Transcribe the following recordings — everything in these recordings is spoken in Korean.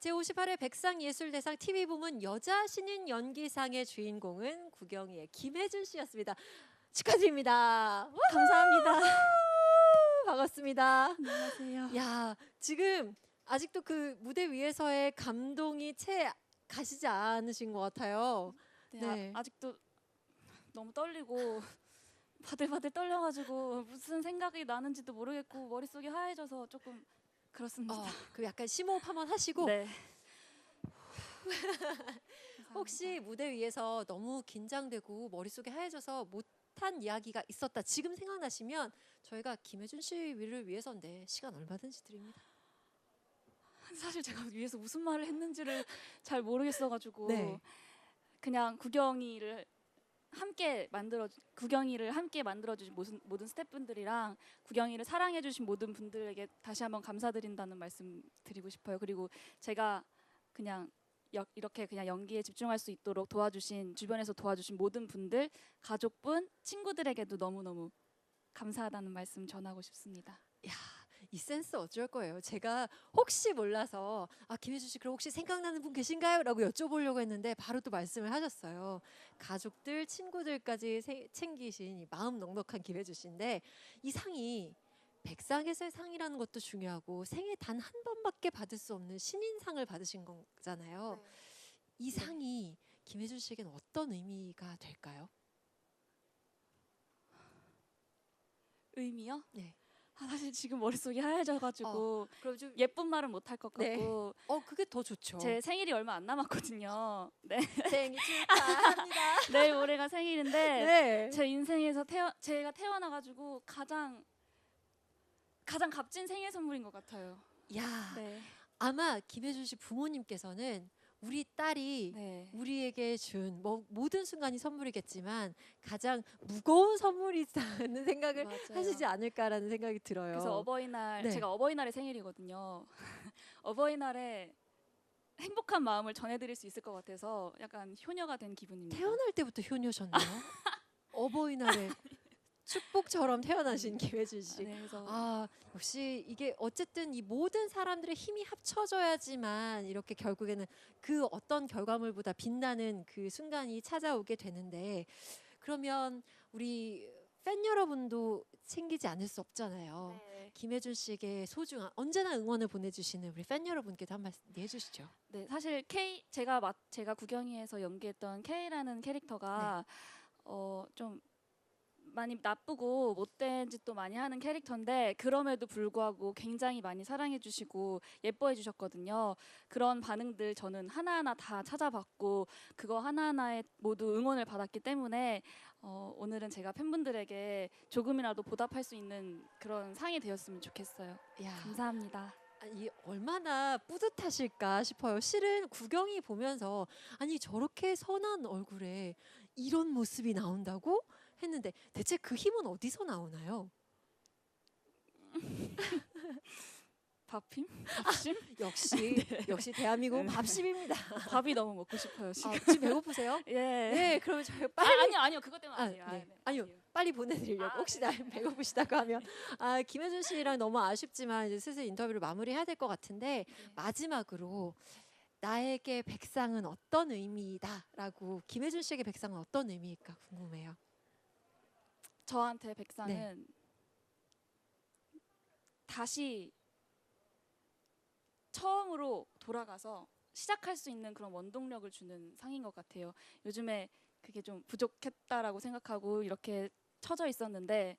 제58회 백상예술대상 TV 부문 여자 신인 연기상의 주인공은 구경이의 김혜준 씨였습니다. 축하드립니다. 와, 감사합니다. 반갑습니다. 안녕하세요. 야, 지금 아직도 그 무대 위에서의 감동이 채 가시지 않으신 것 같아요. 네, 네. 아, 아직도 너무 떨리고 바들바들 떨려가지고 무슨 생각이 나는지도 모르겠고 머릿속이 하얘져서 조금 그렇습니다. 어, 그 약간 심호흡 한번 하시고 네. 혹시 무대 위에서 너무 긴장되고 머릿속이 하얘져서 못한 이야기가 있었다 지금 생각나시면 저희가 김혜준 씨를 위해서인데 시간 얼마든지 드립니다. 사실 제가 위에서 무슨 말을 했는지를 잘 모르겠어가지고 네. 그냥 구경이를 함께 만들어 구경이를 함께 만들어 주신 모든, 모든 스태프분들이랑 구경이를 사랑해 주신 모든 분들에게 다시 한번 감사드린다는 말씀 드리고 싶어요. 그리고 제가 그냥 여- 이렇게 그냥 연기에 집중할 수 있도록 도와주신 주변에서 도와주신 모든 분들, 가족분, 친구들에게도 너무너무 감사하다는 말씀 전하고 싶습니다. 이 센스 어쩔 거예요. 제가 혹시 몰라서 아 김혜준 씨 그럼 혹시 생각나는 분 계신가요?라고 여쭤보려고 했는데 바로 또 말씀을 하셨어요. 가족들, 친구들까지 세- 챙기신 이 마음 넉넉한 김혜준 씨인데 이 상이 백상에서의 상이라는 것도 중요하고 생애 단 한 번밖에 받을 수 없는 신인상을 받으신 거잖아요. 이 상이 김혜준 씨에게는 어떤 의미가 될까요? 의미요? 네. 아, 사실 지금 머릿속이 하얘져가지고 그럼 좀 예쁜 말은 못할것 네. 같고 어 그게 더 좋죠. 제 생일이 얼마 안 남았거든요. 네. 생일 축하합니다. 내일 모레가 생일인데 네. 제 인생에서 태어 제가 태어나가지고 가장 가장 값진 생일 선물인 것 같아요. 야. 네. 아마 김혜준 씨 부모님께서는 우리 딸이 네. 우리에게 준 뭐 모든 순간이 선물이겠지만 가장 무거운 선물이라는 생각을 맞아요. 하시지 않을까라는 생각이 들어요. 그래서 어버이날 네. 제가 어버이날에 생일이거든요. 어버이날에 행복한 마음을 전해드릴 수 있을 것 같아서 약간 효녀가 된 기분입니다. 태어날 때부터 효녀셨네요. 어버이날에 축복처럼 태어나신 김혜준 아, 씨. 네, 그래서 아 역시 이게 어쨌든 이 모든 사람들의 힘이 합쳐져야지만 이렇게 결국에는 그 어떤 결과물보다 빛나는 그 순간이 찾아오게 되는데 그러면 우리 팬 여러분도 챙기지 않을 수 없잖아요. 네. 김혜준 씨에게 소중한 언제나 응원을 보내주시는 우리 팬 여러분께도 한 말씀 해주시죠. 네, 사실 K 제가 맞 제가 구경이에서 연기했던 K라는 캐릭터가 어좀 많이 나쁘고 못된 짓도 많이 하는 캐릭터인데 그럼에도 불구하고 굉장히 많이 사랑해 주시고 예뻐해 주셨거든요. 그런 반응들 저는 하나하나 다 찾아봤고 그거 하나하나에 모두 응원을 받았기 때문에 어, 오늘은 제가 팬분들에게 조금이라도 보답할 수 있는 그런 상이 되었으면 좋겠어요. 야, 감사합니다. 아니 얼마나 뿌듯하실까 싶어요. 실은 구경이 보면서 아니 저렇게 선한 얼굴에 이런 모습이 나온다고 했는데 대체 그 힘은 어디서 나오나요? 밥힘? 밥심? 역시 역시 대한민국 네. 밥심입니다. 밥이 너무 먹고 싶어요 지금. 아, 지금 배고프세요? 예. 네, 그럼 저희 아, 빨리 아니요 아니요 그것 때문 아, 아니에요. 아, 네. 네. 아 니요. 빨리 보내드리려고 아, 혹시 나 배고프시다고 하면 아 김혜준 씨랑 너무 아쉽지만 이제 슬슬 인터뷰를 마무리해야 될 것 같은데 네. 마지막으로 나에게 백상은 어떤 의미다라고 김혜준 씨에게 백상은 어떤 의미일까 궁금해요. 저한테 백상은 네. 다시 처음으로 돌아가서 시작할 수 있는 그런 원동력을 주는 상인 것 같아요. 요즘에 그게 좀 부족했다라고 생각하고 이렇게 처져 있었는데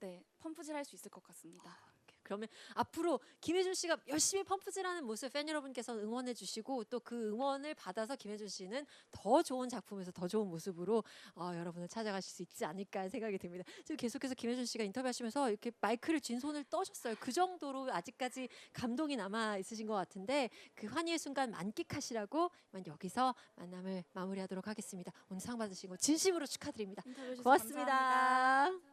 네 펌프질 할 수 있을 것 같습니다. 그러면 앞으로 김혜준 씨가 열심히 펌프질하는 모습 팬 여러분께서 응원해 주시고 또 그 응원을 받아서 김혜준 씨는 더 좋은 작품에서 더 좋은 모습으로 어, 여러분을 찾아가실 수 있지 않을까 생각이 듭니다. 지금 계속해서 김혜준 씨가 인터뷰하시면서 이렇게 마이크를 쥔 손을 떠셨어요. 그 정도로 아직까지 감동이 남아 있으신 것 같은데 그 환희의 순간 만끽하시라고 여기서 만남을 마무리하도록 하겠습니다. 오늘 상 받으신 거 진심으로 축하드립니다. 고맙습니다. 감사합니다.